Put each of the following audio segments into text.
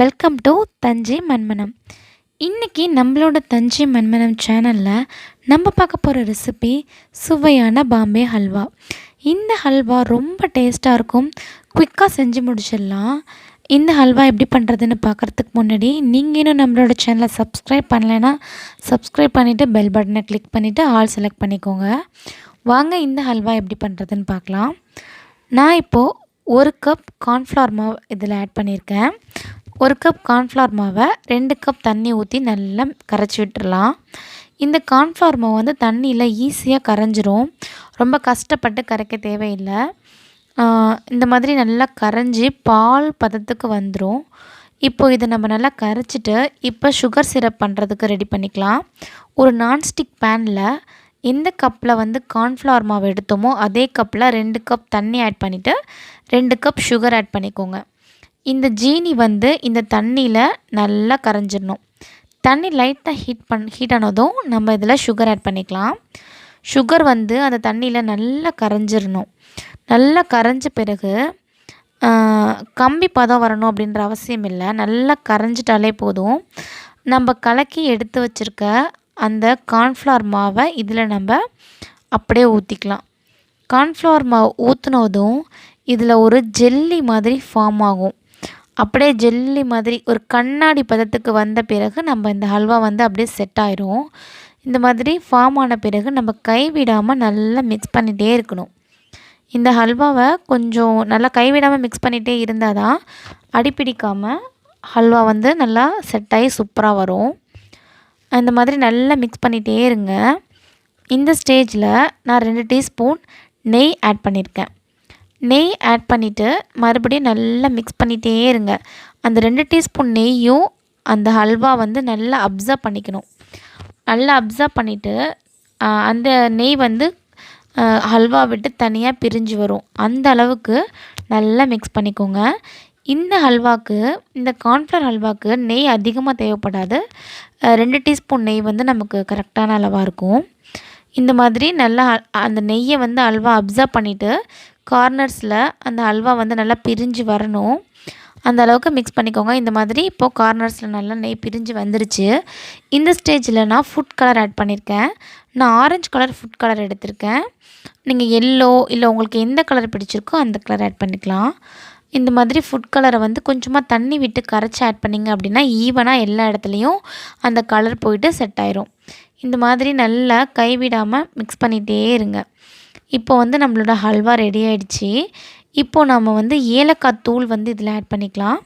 Welcome to Thanjai மண்மனம் இன்றைக்கி நம்மளோட தஞ்சை மண்மனம் சேனலில் நம்ம பார்க்க போகிற ரெசிபி சுவையான பாம்பே ஹல்வா. இந்த ஹல்வா ரொம்ப டேஸ்ட்டாக இருக்கும். குயிக்காக செஞ்சு முடிச்சிடலாம். இந்த ஹல்வா எப்படி பண்ணுறதுன்னு பார்க்குறதுக்கு முன்னாடி நீங்கள் இன்னும் நம்மளோட சேனலை சப்ஸ்கிரைப் பண்ணலைன்னா சப்ஸ்கிரைப் பண்ணிவிட்டு பெல் பட்டனை கிளிக் பண்ணிவிட்டு ஆல் செலக்ட் பண்ணிக்கோங்க. வாங்க இந்த ஹல்வா எப்படி பண்ணுறதுன்னு பார்க்கலாம். நான் இப்போது ஒரு கப் கார்ன்ஃப்ளவர் மாவு இதில் ஆட் பண்ணியிருக்கேன். ஒரு கப் கார்ன்ஃப்ளவர் மாவை ரெண்டு கப் தண்ணி ஊற்றி நல்லா கரைச்சி விட்டுடலாம் இந்த கார்ன்ஃப்ளவர் மாவு வந்து தண்ணியில் ஈஸியாக கரைஞ்சிரும். ரொம்ப கஷ்டப்பட்டு கரைக்க தேவையில்லை. இந்த மாதிரி நல்லா கரைஞ்சி பால் பதத்துக்கு வந்துடும் இப்போது இதை நம்ம நல்லா கரைச்சிட்டு இப்போ சுகர் சிரப் பண்ணுறதுக்கு ரெடி பண்ணிக்கலாம். ஒரு நான்ஸ்டிக் பேனில் எந்த கப்பில் வந்து கார்ன்ஃப்ளவர் மாவு எடுத்தோமோ அதே கப்பில் ரெண்டு கப் தண்ணி ஆட் பண்ணிவிட்டு ரெண்டு கப் சுகர் ஆட் பண்ணிக்கோங்க. இந்த ஜீனி வந்து இந்த தண்ணியில் நல்லா கரைஞ்சிடணும். தண்ணி லைட்டாக ஹீட் பண் ஹீட் ஆனதும் நம்ம இதில் சுகர் ஆட் பண்ணிக்கலாம். சுகர் வந்து அந்த தண்ணியில் நல்லா கரைஞ்சிடணும். நல்லா கரைஞ்ச பிறகு கம்பி பதம் வரணும் அப்படின்ற அவசியம் இல்லை. நல்லா கரைஞ்சிட்டாலே போதும். நம்ம கலக்கி எடுத்து வச்சுருக்க அந்த கார்ன்ஃப்ளவர் மாவை இதில் நம்ம அப்படியே ஊற்றிக்கலாம் கார்ன்ஃப்ளவர் மாவு ஊற்றுனதும் இதில் ஒரு ஜெல்லி மாதிரி ஃபார்ம் ஆகும். அப்படியே ஜெல்லி மாதிரி ஒரு கண்ணாடி பதத்துக்கு வந்த பிறகு நம்ம இந்த ஹல்வா வந்து அப்படியே செட் ஆயிரும். இந்த மாதிரி ஃபார்ம் ஆன பிறகு நம்ம கைவிடாமல் நல்லா மிக்ஸ் பண்ணிகிட்டே இருக்கணும். இந்த ஹல்வாவை கொஞ்சம் நல்லா கைவிடாமல் மிக்ஸ் பண்ணிகிட்டே இருந்தால் தான் அடிப்பிடிக்காமல் ஹல்வா வந்து நல்லா செட் ஆகி சூப்பராக வரும். இந்த மாதிரி நல்லா மிக்ஸ் பண்ணிகிட்டே இருங்க. இந்த ஸ்டேஜில் நான் ரெண்டு டீஸ்பூன் நெய் ஆட் பண்ணியிருக்கேன் நெய் ஆட் பண்ணிவிட்டு மறுபடியும் நல்லா மிக்ஸ் பண்ணிகிட்டே இருங்க. அந்த ரெண்டு டீஸ்பூன் நெய்யும் அந்த ஹல்வா வந்து நல்லா அப்சர்வ் பண்ணிக்கணும். நல்லா அப்சர்வ் பண்ணிவிட்டு அந்த நெய் வந்து ஹல்வா விட்டு தனியாக பிரிஞ்சு வரும். அந்த அளவுக்கு நல்லா மிக்ஸ் பண்ணிக்கோங்க. இந்த ஹல்வாக்கு இந்த கார்ன்ஃப்ளவர் ஹல்வாக்கு நெய் அதிகமாக தேவைப்படாது. ரெண்டு டீஸ்பூன் நெய் வந்து நமக்கு கரெக்டான அளவாக இருக்கும். இந்த மாதிரி நல்லா அந்த நெய்யை வந்து அல்வா அப்சர்வ் பண்ணிவிட்டு கார்னர்ஸில் அந்த அல்வா வந்து நல்லா பிரிஞ்சு வரணும். அந்த அளவுக்கு மிக்ஸ் பண்ணிக்கோங்க. இந்த மாதிரி இப்போது கார்னர்ஸில் நல்லா நெய் பிரிஞ்சு வந்துருச்சு. இந்த ஸ்டேஜில் நான் ஃபுட் கலர் ஆட் பண்ணியிருக்கேன் நான் ஆரஞ்சு கலர் ஃபுட் கலர் எடுத்திருக்கேன். நீங்கள் எல்லோ இல்லை உங்களுக்கு எந்த கலர் பிடிச்சிருக்கோ அந்த கலர் ஆட் பண்ணிக்கலாம். இந்த மாதிரி ஃபுட் கலரை வந்து கொஞ்சமாக தண்ணி விட்டு கரைச்சி ஆட் பண்ணிங்க அப்படின்னா ஈவனாக எல்லா இடத்துலையும் அந்த கலர் போயிட்டு செட் ஆயிரும். இந்த மாதிரி நல்லா கைவிடாமல் மிக்ஸ் பண்ணிகிட்டே இருங்க. இப்போ வந்து நம்மளோட ஹல்வா ரெடி ஆகிடுச்சி இப்போது நம்ம வந்து ஏலக்காய் தூள் வந்து இதில் ஆட் பண்ணிக்கலாம்.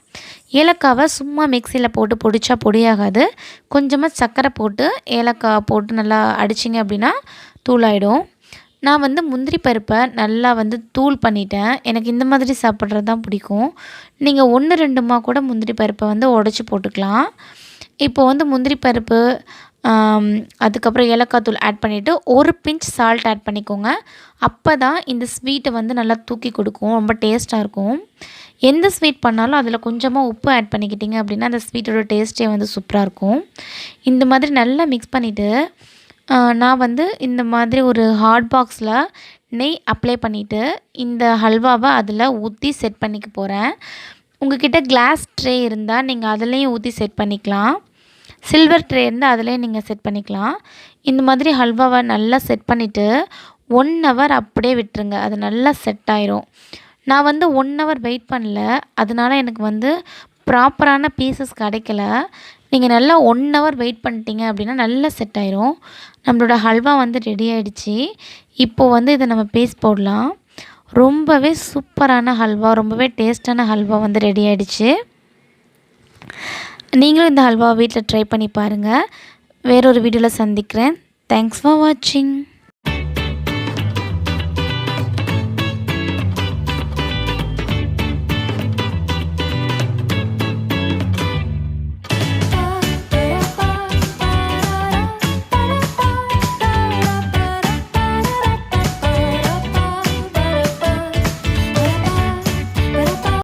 ஏலக்காவை சும்மா மிக்சியில் போட்டு பொடிச்சா பொடியாகாது. கொஞ்சமாக சர்க்கரை போட்டு ஏலக்காய் போட்டு நல்லா அடிச்சிங்க அப்படின்னா தூளாயிடும். நான் வந்து முந்திரி பருப்பை நல்லா வந்து தூள் பண்ணிட்டேன். எனக்கு இந்த மாதிரி சாப்பிட்றது தான் பிடிக்கும். நீங்கள் ஒன்று ரெண்டுமா கூட முந்திரி பருப்பை வந்து உடச்சி போட்டுக்கலாம். இப்போ வந்து முந்திரி பருப்பு அதுக்கப்புறம் ஏலக்காய் தூள் ஆட் பண்ணிவிட்டு ஒரு பிஞ்ச் சால்ட் ஆட் பண்ணிக்கோங்க. அப்போ தான் இந்த ஸ்வீட்டை வந்து நல்லா தூக்கி கொடுக்கும் ரொம்ப டேஸ்ட்டாக இருக்கும். எந்த ஸ்வீட் பண்ணாலும் அதில் கொஞ்சமாக உப்பு ஆட் பண்ணிக்கிட்டிங்க அப்படின்னா அந்த ஸ்வீட்டோட டேஸ்ட்டே வந்து சூப்பராக இருக்கும். இந்த மாதிரி நல்லா மிக்ஸ் பண்ணிவிட்டு நான் வந்து இந்த மாதிரி ஒரு ஹாட் பாக்ஸில் நெய் அப்ளை பண்ணிவிட்டு இந்த ஹல்வாவை அதில் ஊற்றி செட் பண்ணிக்க போகிறேன் உங்கள்கிட்ட கிளாஸ் ட்ரே இருந்தால் நீங்கள் அதுலேயும் ஊற்றி செட் பண்ணிக்கலாம். சில்வர் ட்ரே இருந்தால் அதிலே நீங்கள் செட் பண்ணிக்கலாம். இந்த மாதிரி ஹல்வாவை நல்லா செட் பண்ணிவிட்டு ஒன் ஹவர் அப்படியே விட்டுருங்க. அது நல்லா செட் ஆயிரும். நான் வந்து ஒன் ஹவர் வெயிட் பண்ணல. அதனால் எனக்கு வந்து ப்ராப்பரான பீசஸ் கிடைக்கல. நீங்கள் நல்லா ஒன் ஹவர் வெயிட் பண்ணிட்டீங்க அப்படின்னா நல்லா செட் ஆயிரும். நம்மளோட ஹல்வா வந்து ரெடி ஆகிடுச்சி இப்போது வந்து இதை நம்ம பேஸ்ட் போடலாம். ரொம்பவே சூப்பரான ஹல்வா ரொம்பவே டேஸ்டான ஹல்வா வந்து ரெடி ஆகிடுச்சு நீங்களும் இந்த ஹல்வா வீட்டில் ட்ரை பண்ணி பாருங்கள் வேறொரு வீடியோவில் சந்திக்கிறேன். தேங்க்ஸ் ஃபார் வாட்சிங்